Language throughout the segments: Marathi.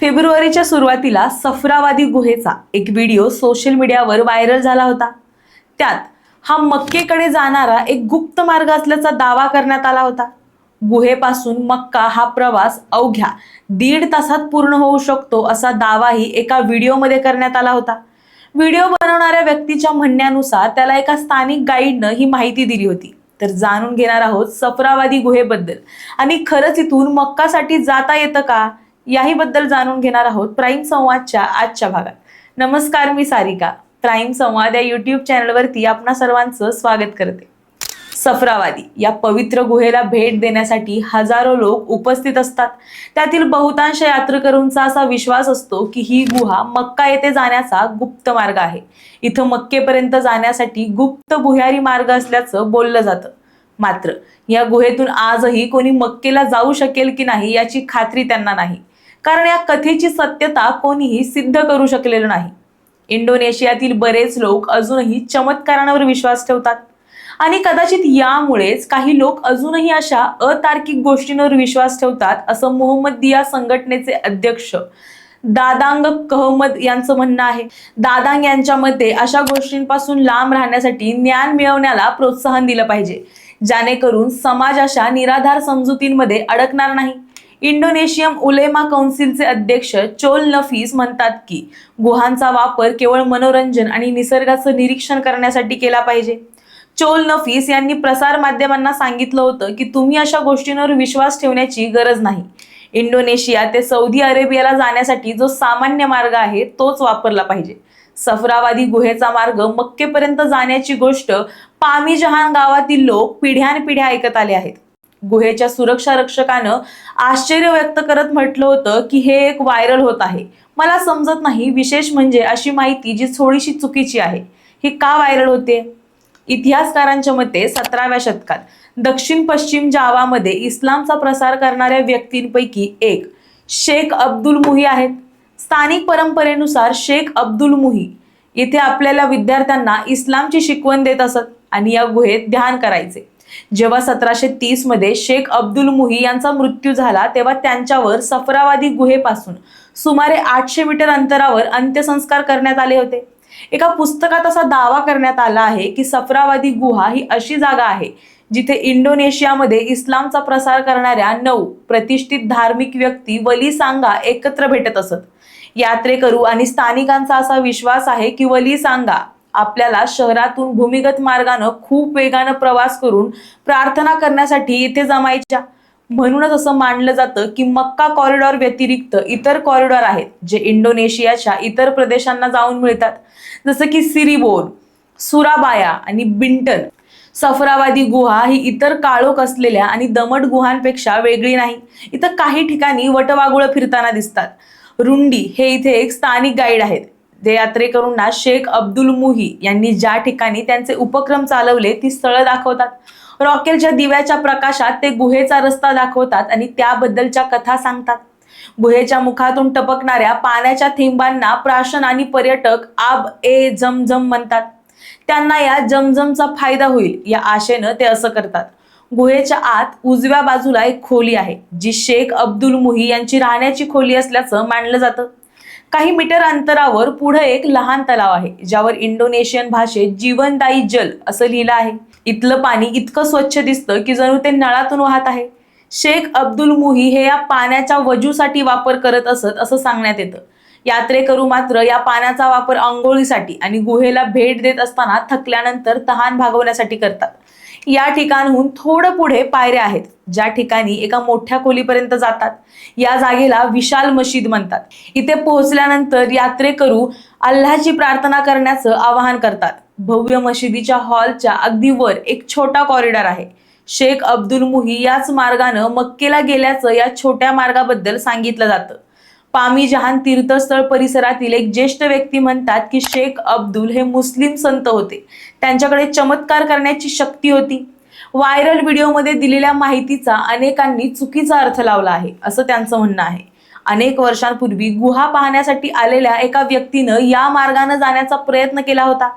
फेब्रुवारीच्या सुरुवातीला सफरावादी गुहेचा एक व्हिडिओ सोशल मीडियावर व्हायरल झाला होता. त्यात हा मक्केकडे जाणारा एक गुप्त मार्ग असल्याचा दावा करण्यात आला होता. गुहेपासून मक्का हा प्रवास अवघ्या दीड तासात पूर्ण होऊ शकतो असा दावाही एका व्हिडिओमध्ये करण्यात आला होता. व्हिडिओ बनवणाऱ्या व्यक्तीच्या म्हणण्यानुसार त्याला एका स्थानिक गाईडनं ही माहिती दिली होती. तर जाणून घेणार आहोत सफरावादी गुहेबद्दल. आणि खरंच इथून मक्कासाठी जाता येतं का? याही बद्दल जाणून घेणार आहोत प्राईम संवादच्या आजच्या भागात. नमस्कार मी सारिका. प्राईम संवाद या युट्यूब चॅनलवरती आपणा सर्वांचं स्वागत करते. सफरावादी या पवित्र गुहेला भेट देण्यासाठी हजारो लोक उपस्थित असतात. त्यातील बहुतांश यात्रेकरूंचा असा विश्वास असतो की ही गुहा मक्का येथे जाण्याचा गुप्त मार्ग आहे. इथं मक्केपर्यंत जाण्यासाठी गुप्त भुयारी मार्ग असल्याचं बोललं जातं. मात्र या गुहेतून आजही कोणी मक्केला जाऊ शकेल की नाही याची खात्री त्यांना नाही. कारण या कथेची सत्यता कोणीही सिद्ध करू शकलेलं नाही. इंडोनेशियातील बरेच लोक अजूनही चमत्कारांवर विश्वास ठेवतात. आणि कदाचित यामुळेच काही लोक अजूनही अशा अतार्किक गोष्टींवर विश्वास ठेवतात असं मोहम्मदिया संघटनेचे अध्यक्ष दादांग कहमद यांचं म्हणणं आहे. दादांग यांच्या मते अशा गोष्टींपासून लांब राहण्यासाठी ज्ञान मिळवण्याला प्रोत्साहन दिलं पाहिजे जेणेकरून समाज अशा निराधार समजुतींमध्ये अडकणार नाही. इंडोनेशियम उलेमा कौन्सिलचे अध्यक्ष चोल नफीस म्हणतात की गुहांचा वापर केवळ मनोरंजन आणि निसर्गाचं निरीक्षण करण्यासाठी केला पाहिजे. चोल नफीस यांनी प्रसार माध्यमांना सांगितलं होतं की तुम्ही अशा गोष्टींवर विश्वास ठेवण्याची गरज नाही. इंडोनेशिया ते सौदी अरेबियाला जाण्यासाठी जो सामान्य मार्ग आहे तोच वापरला पाहिजे. सफरावादी गुहेचा मार्ग मक्केपर्यंत जाण्याची गोष्ट पामी जहान गावातील लोक पिढ्यानपिढ्या ऐकत आले आहेत. गुहेच्या सुरक्षा रक्षकानं आश्चर्य व्यक्त करत म्हटलं होतं की हे एक व्हायरल होत आहे. मला समजत नाही विशेष म्हणजे अशी माहिती जी थोडीशी चुकीची आहे. ही का व्हायरल होते? इतिहासकारांच्या मते सतराव्या शतकात दक्षिण पश्चिम जावामध्ये इस्लामचा प्रसार करणाऱ्या व्यक्तींपैकी एक शेख अब्दुल मुही आहेत. स्थानिक परंपरेनुसार शेख अब्दुल मुही येथे आपल्याला विद्यार्थ्यांना इस्लामची शिकवण देत असत आणि या गुहेत ध्यान करायचे. जेव्हा सतराशे तीसमध्ये शेख अब्दुल मुही यांचा मृत्यू झाला तेव्हा त्यांच्यावर सफरावादी गुहेपासून सुमारे आठशे मीटर अंतरावर अंत्यसंस्कार करण्यात आले होते. एका पुस्तकात असा दावा करण्यात आला आहे की सफरावादी गुहा ही अशी जागा आहे जिथे इंडोनेशियामध्ये इस्लामचा प्रसार करणाऱ्या नऊ प्रतिष्ठित धार्मिक व्यक्ती वली सांगा एकत्र भेटत असत. यात्रेकरू आणि स्थानिकांचा असा विश्वास आहे की वली सांगा आपल्याला शहरातून भूमिगत मार्गानं खूप वेगानं प्रवास करून प्रार्थना करण्यासाठी इथे जमायच्या. म्हणूनच असं मानलं जातं की मक्का कॉरिडॉर व्यतिरिक्त इतर कॉरिडॉर आहेत जे इंडोनेशियाच्या इतर प्रदेशांना जाऊन मिळतात. जसं की सिरिबोन सुराबाया आणि बिंटन. सफरावादी गुहा ही इतर काळोख असलेल्या आणि दमट गुहांपेक्षा वेगळी नाही. इथं काही ठिकाणी वटवागुळं फिरताना दिसतात. रुंडी हे इथे एक स्थानिक गाईड आहेत. ते यात्रेकरूंना शेख अब्दुल मुही यांनी ज्या ठिकाणी त्यांचे उपक्रम चालवले ती स्थळं दाखवतात. रॉकेलच्या दिव्याच्या प्रकाशात ते गुहेचा रस्ता दाखवतात आणि त्याबद्दलच्या कथा सांगतात. गुहेच्या मुखातून टपकणाऱ्या पाण्याच्या थेंबांना प्राशन आणि पर्यटक आब ए जमझम म्हणतात. त्यांना या जमजमचा फायदा होईल या आशेनं ते असं करतात. गुहेच्या आत उजव्या बाजूला एक खोली आहे जी शेख अब्दुल मुही यांची राहण्याची खोली असल्याचं मानलं जातं. काही मीटर अंतरावर पुढे एक लहान तलाव आहे ज्यावर इंडोनेशियन भाषेत जीवनदायी जल असं लिहिलं आहे. इथलं पाणी इतकं स्वच्छ दिसतं की जणू ते नळातून वाहत आहे. शेख अब्दुल मुही हे या पाण्याच्या वजूसाठी वापर करत असत असं सांगण्यात येतं. यात्रेकरू मात्र या पाण्याचा वापर आंघोळीसाठी आणि गुहेला भेट देत असताना थकल्यानंतर तहान भागवण्यासाठी करतात. या ठिकाणहून थोडं पुढे पायऱ्या आहेत ज्या ठिकाणी एका मोठ्या खोलीपर्यंत जातात. या जागेला विशाल मशीद म्हणतात. इथे पोहोचल्यानंतर यात्रेकरू अल्लाची प्रार्थना करण्याचं आवाहन करतात. भव्य मशिदीच्या हॉलच्या अगदी वर एक छोटा कॉरिडॉर आहे. शेख अब्दुल मुही याच मार्गानं मक्केला गेल्याचं या छोट्या मार्गाबद्दल सांगितलं जातं. पामी जहान तीर्थस्थळ परिसरातील एक ज्येष्ठ व्यक्ती म्हणतात की शेख अब्दुल हे मुस्लिम संत होते. त्यांच्याकडे चमत्कार करण्याची शक्ती होती. व्हायरल व्हिडिओमध्ये दिलेल्या माहितीचा अनेकांनी चुकीचा अर्थ लावला आहे असं त्यांचं म्हणणं आहे. अनेक वर्षांपूर्वी गुहा पाहण्यासाठी आलेल्या एका व्यक्तीनं या मार्गाने जाण्याचा प्रयत्न केला होता.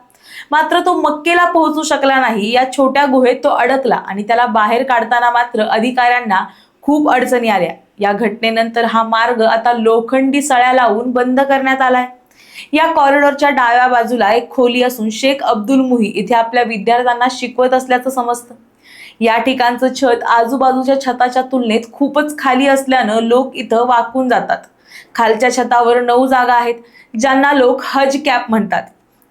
मात्र तो मक्केला पोहोचू शकला नाही या छोट्या गुहेत तो अडकला आणि त्याला बाहेर काढताना मात्र अधिकाऱ्यांना खूप अडचणी आल्या. या घटनेनंतर हा मार्ग आता लोखंडी सळ्या लावून बंद करण्यात आलाय. या कॉरिडॉरच्या डाव्या बाजूला एक खोली असून शेख अब्दुल मुही इथे आपल्या विद्यार्थ्यांना शिकवत असल्याचं समजतं. या ठिकाणचं छत आजूबाजूच्या छताच्या तुलनेत खूपच खाली असल्यानं लोक इथं वाकून जातात. खालच्या छतावर नऊ जागा आहेत ज्यांना लोक हज कॅप म्हणतात.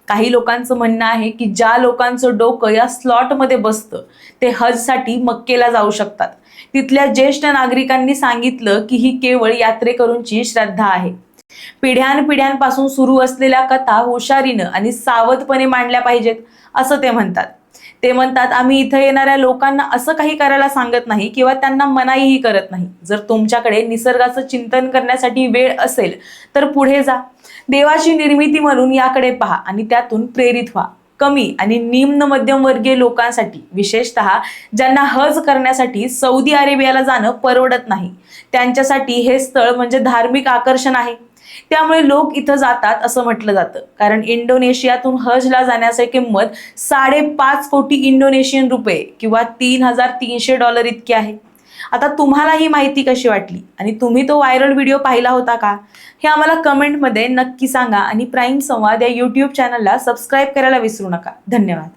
काही लोकांचं म्हणणं आहे की ज्या लोकांचं डोकं या स्लॉटमध्ये बसतं ते हजसाठी मक्केला जाऊ शकतात. तिथल्या ज्येष्ठ नागरिकांनी सांगितलं की ही केवळ यात्रेकरूंची श्रद्धा आहे. पिढ्यानपिढ्यांपासून सुरू असलेल्या कथा हुशारीनं आणि सावधपणे मांडल्या पाहिजेत असं ते म्हणतात. ते म्हणतात आम्ही इथं येणाऱ्या लोकांना असं काही करायला सांगत नाही किंवा त्यांना मनाईही करत नाही. जर तुमच्याकडे निसर्गाचं चिंतन करण्यासाठी वेळ असेल तर पुढे जा. देवाची निर्मिती म्हणून याकडे पहा आणि त्यातून प्रेरित व्हा. कमी आणि निम्न मध्यमवर्गीय लोकांसाठी विशेषतः ज्यांना हज करण्यासाठी सौदी अरेबियाला जाणं परवडत नाही. त्यांच्यासाठी हे स्थळ म्हणजे धार्मिक आकर्षण आहे. त्यामुळे लोक इथं जातात असं म्हटलं जातं. कारण इंडोनेशियातून हजला जाण्याची किंमत साडेपाच कोटी इंडोनेशियन रुपये किंवा तीन हजार तीनशे डॉलर इतकी आहे. आता तुम्हाला ही माहिती कशी वाटली? आणि तुम्ही तो व्हायरल व्हिडिओ पाहिला होता का? हे आम्हाला कमेंटमध्ये नक्की सांगा आणि प्राईम संवाद या यूट्यूब चॅनलला सबस्क्राईब करायला विसरू नका. धन्यवाद.